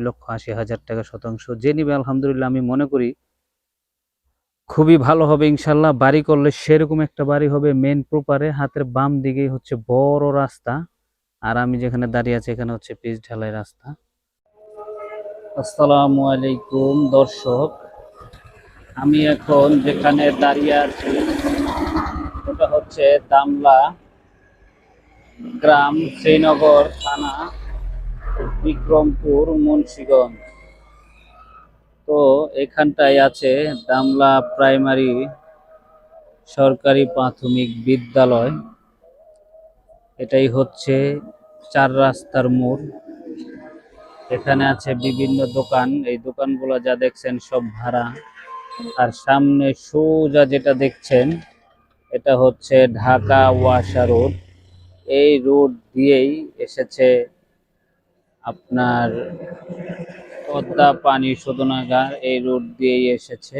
দুই লক্ষ আশি হাজার টাকা শতাংশ। যে নিবে, আলহামদুলিল্লাহ, আমি মনে করি খুবই ভালো হবে ইনশাল্লাহ বাড়ি করলে সেরকম একটা বাড়ি হবে মেন প্রপারে হাতের বাম দিকেই হচ্ছে বড় রাস্তা। আর আমি যেখানে দাঁড়িয়ে আছি, এখানে হচ্ছে পিচ ঢালাই রাস্তা। আসসালামু আলাইকুম, দর্শক। আমি এখন যেখানে দাঁড়িয়ে আছি, ওটা হচ্ছে দামলা গ্রাম, শ্রীনগর থানা। বিক্রমপুর, মুন্সিগঞ্জ। তো এখানটায় আছে দামলা প্রাইমারি সরকারি প্রাথমিক বিদ্যালয়। এটাই হচ্ছে চার রাস্তার মোড়। এখানে আছে বিভিন্ন দোকান। এই দোকানগুলো যা দেখছেন সব ভাড়া। আর সামনে সোজা যেটা দেখছেন, এটা হচ্ছে ঢাকা ওয়াসা রোড। এই রোড দিয়েই এসেছে আপনার পদ্মা পানি শোধনাগার এই রোড দিয়েই এসেছে।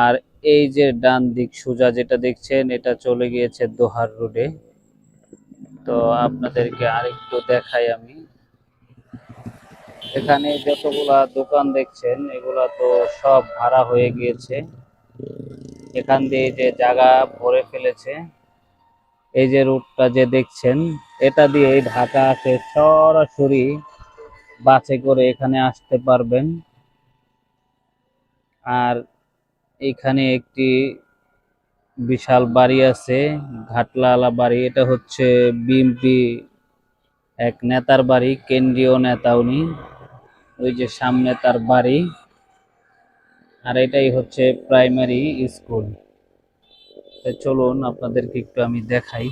আর এই যে ডান দিক সোজা যেটা দেখছেন, এটা চলে গিয়েছে দোহার রোডে। তো আপনাদেরকে আরেকটু দেখাই আমি। এখানে যতগুলা দোকান দেখছেন, এগুলা তো সব ভাড়া হয়ে গিয়েছে। এখান দিয়ে যে জায়গা ভরে ফেলেছে এই যে রুটটা যে দেখছেন, এটা দিয়ে ঢাকাতে সরাসরি বাসে করে এখানে আসতে পারবেন। আর এখানে একটি বিশাল বাড়ি আছে ঘাটলাওয়ালা বাড়ি, এটা হচ্ছে বিএমপি এক নেতার বাড়ি, কেন্দ্রীয় নেতা উনি। ওই যে সামনে তার বাড়ি, আর এটাই হচ্ছে প্রাইমারি স্কুল চলুন আপনাদেরকে একটু আমি দেখাই।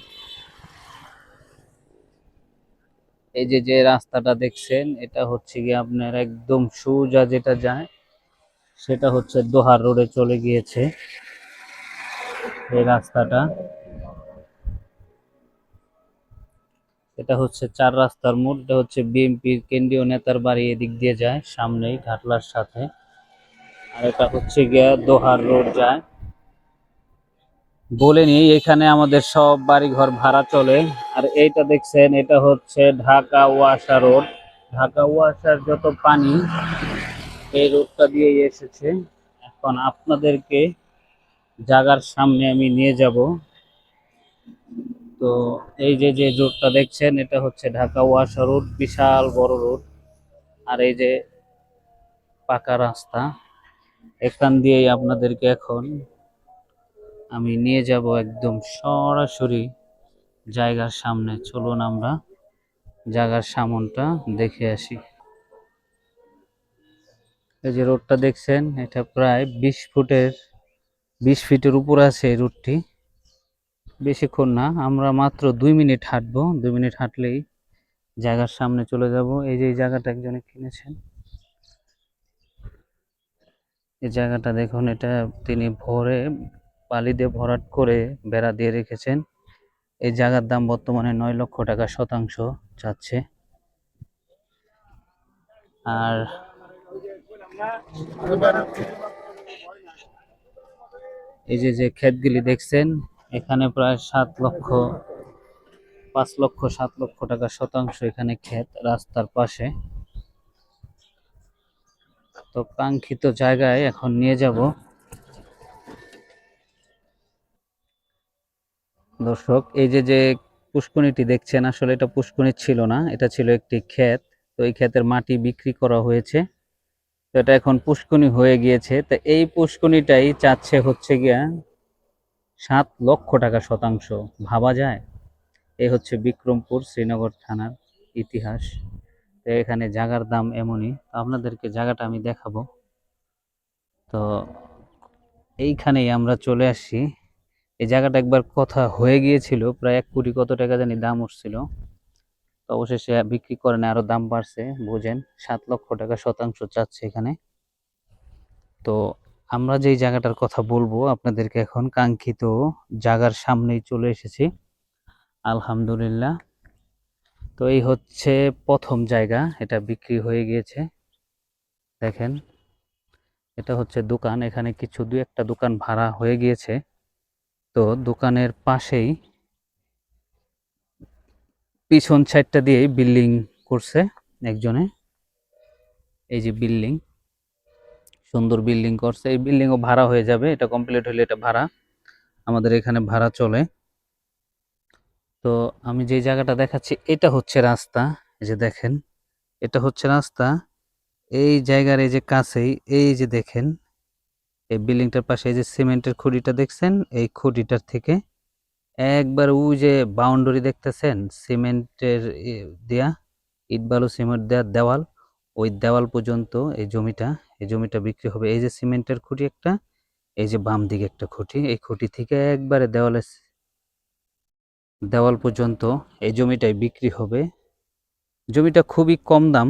এই যে যে রাস্তাটা দেখছেন, এটা হচ্ছে গিয়ে আপনার একদম সোজা যেটা যায়, সেটা হচ্ছে দোহার রোডে চলে গিয়েছে এই রাস্তাটা। এটা হচ্ছে চার রাস্তার মোড়, এটা হচ্ছে বিএনপির কেন্দ্রীয় নেতার বাড়ি এদিক দিয়ে যায়, সামনেই ঘাটলার সাথে। আর এটা হচ্ছে গিয়া দোহার রোড যায়। বলেনি এখানে আমাদের সব বাড়ি ঘর ভাড়া চলে। আর এইটা দেখছেন, এটা হচ্ছে ঢাকা ওয়াসা রোড। ঢাকা ওয়াসার যত পানি, এই রোডটা দিয়ে এসেছে। এখন আপনাদেরকে জাগার সামনে আমি নিয়ে যাব। তো এই যে যে রোডটা দেখছেন, এটা হচ্ছে ঢাকা ওয়াসা রোড, বিশাল বড় রোড। আর এই যে পাকা রাস্তা, এখান দিয়েই আপনাদেরকে এখন আমি নিয়ে যাব একদম সরাসরি জায়গার সামনে। চলুন আমরা জায়গার সামনটা দেখে আসি। এই যে রোডটা দেখছেন, এটা প্রায় বিশ ফুটের, বিশ ফিটের উপর আছে এই রোডটি। বেশিক্ষণ না, আমরা মাত্র দুই মিনিট হাঁটবো। দুই মিনিট হাঁটলেই জায়গার সামনে চলে যাব। এই যে এই জায়গাটা একজনে কিনেছেন। এই জায়গাটা দেখুন, এটা তিনি ভরে বালি দিয়ে ভরাট করে বেড়া দিয়ে রেখেছেন। এই জায়গার দাম বর্তমানে নয় লক্ষ টাকা শতাংশ যাচ্ছে আর এই যে যে ক্ষেতগুলি দেখছেন, এখানে প্রায় সাত লক্ষ, পাঁচ লক্ষ, সাত লক্ষ টাকা শতাংশ এখানে ক্ষেত রাস্তার পাশে। তো কাঙ্ক্ষিত জায়গায় এখন নিয়ে যাব। দর্শক, এই যে যে পুষ্কনিটি দেখছেন, আসলে এটা পুষ্কনি ছিল না, এটা ছিল একটি ক্ষেত। তো এই ক্ষেতের মাটি বিক্রি করা হয়েছে। তো এটা এখন পুষ্কনি হয়ে গিয়েছে। তো এই পুষ্কনিটাই চাচ্ছে হচ্ছে গিয়া সাত লক্ষ টাকা শতাংশ। ভাবা যায়? এই হচ্ছে বিক্রমপুর শ্রীনগর থানার ইতিহাস। তো এখানে জায়গার দাম এমনই। তো আপনাদেরকে জায়গাটা আমি দেখাবো। তো এইখানেই আমরা চলে আসছি এই জায়গাটা একবার কথা হয়ে গিয়েছিল, প্রায় এক কোটি কত টাকা জানি দাম উঠছিল। তো অবশেষে বিক্রি করেন আরও দাম বাড়ছে, বুঝেন, সাত লক্ষ টাকা শতাংশ চাচ্ছে এখানে। তো আমরা যেই জায়গাটার কথা বলব আপনাদেরকে এখন, কাঙ্ক্ষিত জায়গার সামনেই চলে এসেছি। আলহামদুলিল্লাহ। তো এই হচ্ছে প্রথম জায়গা, এটা বিক্রি হয়ে গিয়েছে। দেখেন, এটা হচ্ছে দোকান, এখানে কিছু দু একটা দোকান ভাড়া হয়ে গিয়েছে। তো দোকানের পাশেই পিছন সাইডটা দিয়ে বিল্ডিং করছে একজনে। এই যে বিল্ডিং, সুন্দর বিল্ডিং করছে। এই বিল্ডিংও ভাড়া হয়ে যাবে, এটা কমপ্লিট হলে এটা ভাড়া। আমাদের এখানে ভাড়া চলে। তো আমি যে জায়গাটা দেখাচ্ছি, এটা হচ্ছে রাস্তা। এই যে দেখেন, এটা হচ্ছে রাস্তা। এই জায়গার এই যে কাছেই, এই যে দেখেন এই বিল্ডিংটার পাশে এই যে সিমেন্টের খুঁটিটা দেখছেন, এই খুঁটিটার থেকে একবার ওই যে বাউন্ডারি দেখতেছেন, সিমেন্টের দেয়া, ইট বালু সিমেন্ট দেওয়া দেওয়াল, ওই দেওয়াল পর্যন্ত এই জমিটা এই জমিটা বিক্রি হবে। এই যে সিমেন্টের খুঁটি একটা, এই যে বাম দিকে একটা খুঁটি, এই খুঁটি থেকে একবারে দেওয়ালে দেওয়াল পর্যন্ত এই জমিটাই বিক্রি হবে। জমিটা খুবই কম দাম,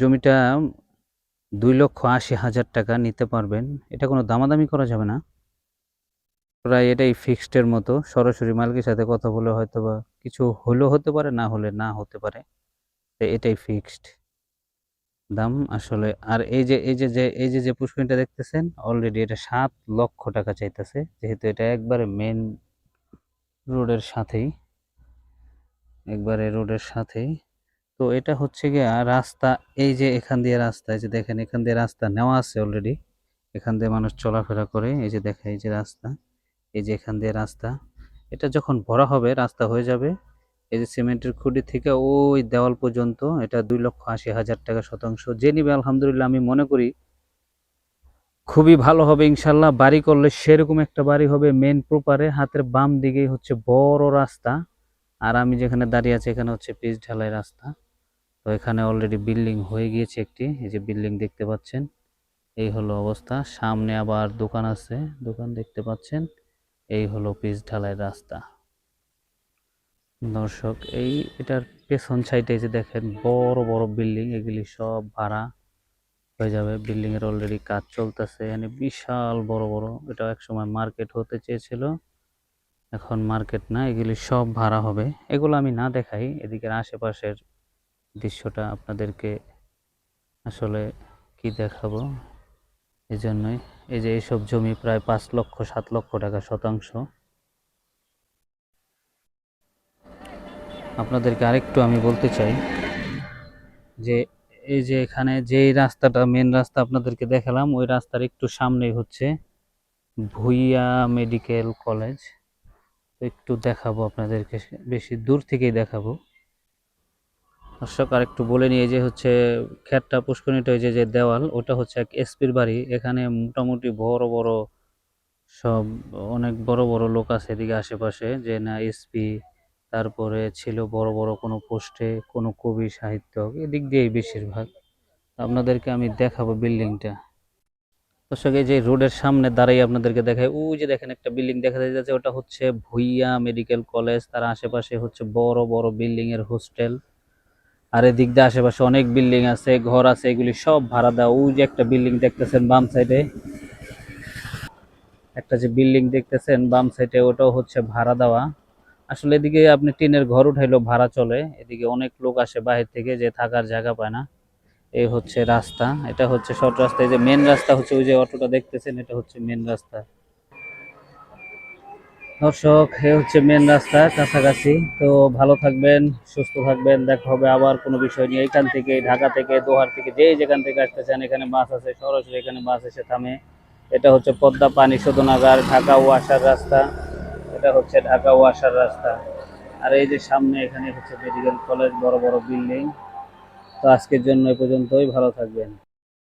জমিটা দুই লক্ষ আশি হাজার টাকা নিতে পারবেন। এটা কোনো দামাদামি করা যাবে না। প্রায় এটাই ফিক্সডের মতো। সরাসরি মালিকের সাথে কথা বলে হয়তো বা কিছু হলেও হতে পারে, না হলে না হতে পারে। তো এটাই ফিক্সড। দাম আসলে, আর এই যে এই যে যে, এই যে যে পুষ্পিনটা দেখতেছেন অলরেডি এটা সাত লক্ষ টাকা চাইতেছে। যেহেতু এটা একবারে মেন রোডের সাথেই, একবারে রোডের সাথেই। তো এটা হচ্ছে গিয়ে রাস্তা, এই যে এখান দিয়ে রাস্তা, এই যে দেখেন, এখান দিয়ে রাস্তা নেওয়া আছে অলরেডি এখান দিয়ে মানুষ চলাফেরা করে, এই যে দেখা এই যে রাস্তা, এই যে এখান দিয়ে রাস্তা। এটা যখন ভরা হবে, রাস্তা হয়ে যাবে। এই যে সিমেন্টের খুঁটি থেকে ওই দেওয়াল পর্যন্ত, এটা দুই লক্ষ আশি হাজার টাকা শতাংশ। যে নিবে, আলহামদুলিল্লাহ, আমি মনে করি খুবই ভালো হবে, ইনশাল্লাহ। বাড়ি করলে সেরকম একটা বাড়ি হবে মেন প্রপারে হাতের বাম দিকেই হচ্ছে বড় রাস্তা। আর আমি যেখানে দাঁড়িয়ে আছি, এখানে হচ্ছে পিচ ঢালাই রাস্তা। তো এখানে অলরেডি বিল্ডিং হয়ে গিয়েছে একটি, এই যে বিল্ডিং দেখতে পাচ্ছেন, এই হলো অবস্থা। সামনে আবার দোকান আছে, দোকান দেখতে পাচ্ছেন, এই হলো পিচ ঢালাই রাস্তা। দর্শক, এই এটার পেছন সাইডে যে দেখেন, বড় বড় বিল্ডিং এগুলি সব ভাড়া হয়ে যাবে। বিল্ডিং এর অলরেডি কাজ চলতেছে মানে বিশাল বড় বড় এটা একসময় মার্কেট হতে চেয়েছিল। এখন মার্কেট না, এগুলি সব ভাড়া হবে। এগুলো আমি না দেখাই, এদিকের আশেপাশের দৃশ্যটা আপনাদেরকে আসলে কি দেখাবো? এই জন্যই এই যে এইসব জমি প্রায় পাঁচ লক্ষ, সাত লক্ষ টাকা শতাংশ। আপনাদেরকে আরেকটু আমি বলতে চাই যে, এই যে এখানে যেই রাস্তাটা মেন রাস্তা আপনাদেরকে দেখালাম, ওই রাস্তার একটু সামনেই হচ্ছে ভুইয়া মেডিকেল কলেজ। একটু দেখাবো আপনাদেরকে বেশি দূর থেকেই দেখাবো। দর্শক আর একটু বলে নিয়ে যে হচ্ছে খ্যাটটা পুষ্করিণীটা ওই যে দেওয়াল, ওটা হচ্ছে এক এসপির বাড়ি। এখানে মোটামুটি বড় বড় সব অনেক বড় বড় লোক আছে এদিকে আশেপাশে, যে না এসপি, তারপরে ছিল বড় বড় কোনো পোস্টে, কোনো কবি সাহিত্যক এদিক দিয়েই বেশিরভাগ। আপনাদেরকে আমি দেখাবো বিল্ডিংটা। দর্শক, এই যে রোডের সামনে দাঁড়িয়ে আপনাদেরকে দেখায় ওই যে দেখেন একটা বিল্ডিং দেখা যাচ্ছে, ওটা হচ্ছে ভুইয়া মেডিকেল কলেজ, তার আশেপাশে হচ্ছে বড় বড় বিল্ডিং এর হোস্টেল। আর এদিক দিয়ে আশেপাশে অনেক বিল্ডিং আছে, ঘর আছে, এগুলি সব ভাড়া দেওয়া। ওই যে একটা বিল্ডিং দেখতেছেন বাম সাইডে। একটা যে বিল্ডিং দেখতেছেন বাম সাইডে, ওটাও হচ্ছে ভাড়া দেওয়া। আসলে এদিকে আপনি টিনের ঘর উঠাইলেও ভাড়া চলে। এদিকে অনেক লোক আসে বাহির থেকে যে থাকার জায়গা পায় না। এই হচ্ছে রাস্তা। এটা হচ্ছে শর্ট রাস্তা। এই যে মেন রাস্তা হচ্ছে ওই যে অটোটা দেখতেছেন, এটা হচ্ছে মেন রাস্তা। দর্শক, এ হচ্ছে মেন রাস্তা, কাছাকাছি। তো ভালো থাকবেন, সুস্থ থাকবেন। দেখা হবে আবার কোনো বিষয় নিয়ে। এখান থেকে, ঢাকা থেকে, দোহার থেকে যে যেখান থেকে আসতে চান এখানে বাস আছে, সরাসরি এখানে বাস এসে থামে। এটা হচ্ছে পদ্মা পানি শোধনাগার, ঢাকা ও আসার রাস্তা। এটা হচ্ছে ঢাকা ও আসার রাস্তা। আর এই যে সামনে এখানে হচ্ছে মেডিকেল কলেজ, বড় বড় বিল্ডিং। তো আজকের জন্য এ পর্যন্তই। ভালো থাকবেন।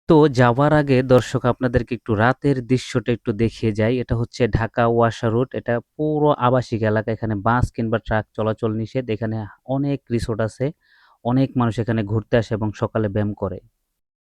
তো যাওয়ার আগে দর্শক আপনাদেরকে একটু রাতের দৃশ্যটা একটু দেখিয়ে যাই। এটা হচ্ছে ঢাকা ওয়াসা রোড। এটা পুরো আবাসিক এলাকা। এখানে বাস কিংবা ট্রাক চলাচল নিষেধ। এখানে অনেক রিসোর্ট আছে। অনেক মানুষ এখানে ঘুরতে আসে এবং সকালে ব্যায়াম করে।